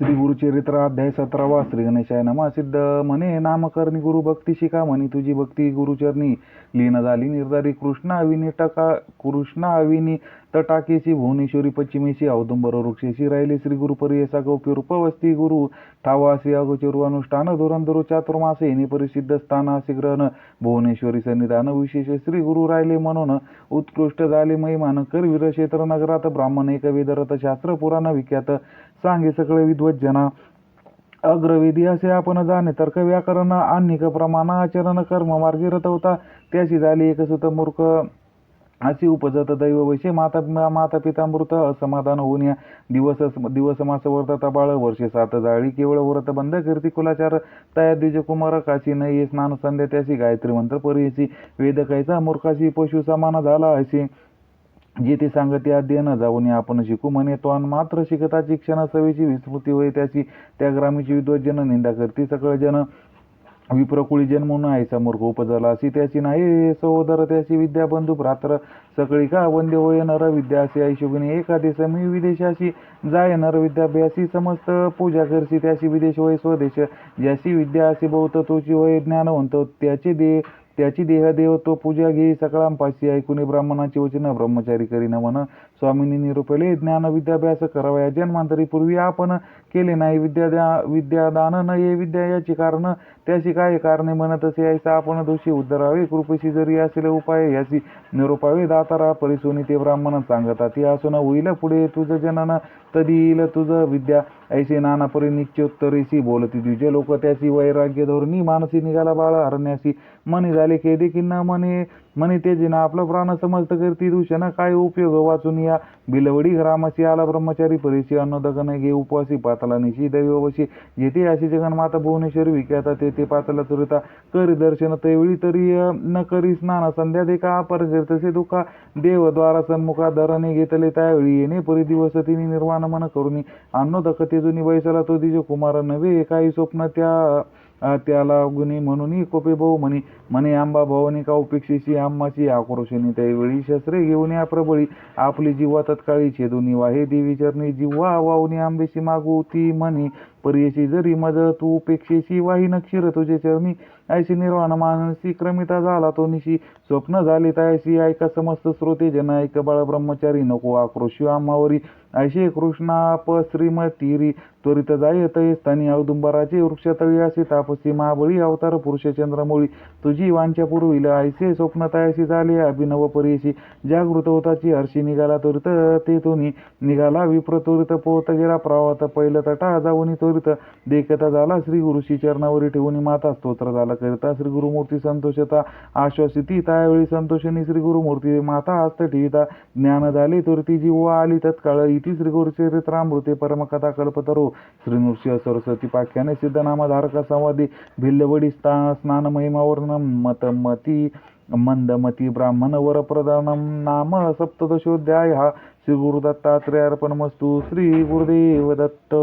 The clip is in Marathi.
श्री गुरुचरित्र अध्याय सतरावा श्री गणेशाय नमा सिद्ध. म्हणे नामकरणी गुरु भक्ती शिका म्हणी तुझी भक्ती गुरुचरणी लीन झाली निर्धारी कृष्णा अविनी टका कृष्णा अविनी तटाकेशी भुवनेश्वरी पश्चिमेशी औदुंबर वृक्षेशी राहिले श्री गुरुपरी येसा गौप्य गुरु ठावासी अगोचरू अनुष्ठान धुरंधरू चातुर्मासे येणे परिसिद्ध स्थानासी ग्रहण भुवनेश्वरी सन्निधान विशेष श्री गुरु राहिले म्हणून उत्कृष्ट झाले महिमान करवीर क्षेत्र नगरात ब्राह्मण एक वेदरथ शास्त्र पुराण विख्यात सांगे सगळे विद्वज्जना अग्रवेदी असे आपण जाणे तर्क व्याकरण आणिक प्रमाण आचरण कर्म मार्गी रतवता त्याची झाली एक सुत मूर्ख अशी उपजत दैव वैसे माता माता पिता मृत असमाधान होऊन या दिवस दिवस मास वर्तता बाळ वर्षे सात जाळी केवळ व्रत बंद कीर्ती कुलाचार तया द्विज कुमार काशी नये स्नान संध्या त्याशी गायत्री मंत्र परियसी वेद कैसा मूर्खाशी पशु समान झाला असे जे ते सांगते अध्ययन जाऊन आपण शिकू म्हणे तो मात्र शिकताची क्षण सवेची विस्मृती होय त्याची. त्या ग्रामीची विद्वज्जन निंदा करती सकळ जन. विप्रकुळी जन्मून समोर खूप झाला. अशी त्याची नाही सहोदर त्याची विद्या बंधू रात्र सकळी का वंदे होय नर विद्या असे ऐशोगिनी एखादी समी विदेशाशी जाय नर विद्याभ्यासी समस्त पूजा करसी त्याची विदेश होय स्वदेश. ज्याची विद्या असे बहुत तोची होय ज्ञानवंत त्याचे दे त्याची देह देव तो पूजा घे सकळांपाशी ऐकून ब्राह्मणाची वचन ब्रह्मचारी करीन म्हण. स्वामींनी निरूपले ज्ञान विद्याभ्यास करावया. जन्मांतरी पूर्वी आपण केले नाही. विद्या विद्यादान न ये विद्या याची कारण. त्याची काय कारणे म्हणत असे ऐसा आपण दोषी उद्धरावे. कृपेशी जरी असेल उपाय याची निरोपावे. दातारा परिसोनी ते ब्राह्मण सांगतात. ती असून होईल पुढे तुझं जनन. तदी येईल तुझं विद्या. ऐसे नानापरी निश्चोत्तरेशी बोलती तुझे लोक त्याची वैराग्य धोरणी मानसी निघाला बाळ हरण्यासी. मनी झाले खेदे किन्ना मने. म्हणे तेजे ना आपलं प्राण समजत करती दूषण काय उपयोग? वाचून या. बिलवडी ग्रामाची आला ब्रह्मचारी परिशी अन्नदगन घे उपवासी पातला निशी दैववशी येते अशी जगन्माता भुवनेश्वरी विख्याता तेथे ते पातला तुरिता करी दर्शन तेवळी तरी न करी स्नान. संध्या देखा अपर तसे दुःखा. देवद्वारा सन्मुखा धरणे घेतले त्यावेळी. येणे परी दिवस तिने निर्माण मन करुणी अन्नोदक ते जुनी बैसला तो दिजे कुमार नव्हे काही स्वप्न त्या त्याला गुणी म्हणून कोपे भाऊ म्हणे. म्हणे आंबा भवानी का उपेक्षेची आम्माची आक्रोशनी त्यावेळी शस्त्रे घेऊन या प्रबळी. आपली जीवा तत्काळी छेदुनी वाहे. देवी चरणी जिव्हा वाहुनी आंबेशी मागू ती म्हणे. पर्यशी जरी मज तू उपेक्षेशी वाही नक्षीर तुझे चरणी ऐशी निर्वाण मानसी क्रमिता झाला तो निशी. स्वप्न झाली तयाशी ऐका समस्त श्रोते जन ऐक बाळ ब्रह्मचारी नको आक्रोशी आम्हावरी. ऐशे कृष्णाप श्रीमतीरी त्वरित जायत स्थानी. औदुंबराचे वृक्षतळी असे तापसी महाबळी अवतार पुरुष चंद्रमौळी. तुझी वांच्या पुरविल ऐसे स्वप्न तयाशी झाले अभिनव परेशी जागृत होताची हर्षी निघाला त्वरित ते तुनी निघाला विप्र त्वरित पोहत गेला प्रवात पहिलं तटा जाऊन त्वरित देखता झाला. श्री गुरुशी चरणावरी ठेवून माता स्तोत्र झाला. करिता श्री गुरुमूर्ती संतोषता आश्वासिती. त्यावेळी संतोषणी श्री गुरुमूर्ती माता हस्त ठेविता ज्ञान झाले. जी जीव आली तत्काळ. इति श्री गुरुचरित्रामृते परमकथा कल्पतरो. श्री नृसिंह सरस्वती पाख्याने सिद्धनामा धारका संवादी. भिल्लवडी स्था स्नान महिमावर्णम मतमती मंदमती ब्राह्मण वरप्रदानम नाम सप्तदशोध्याय. हा श्री गुरुदत्तात्रेयार्पण मस्तू श्री गुरुदेव दत्त.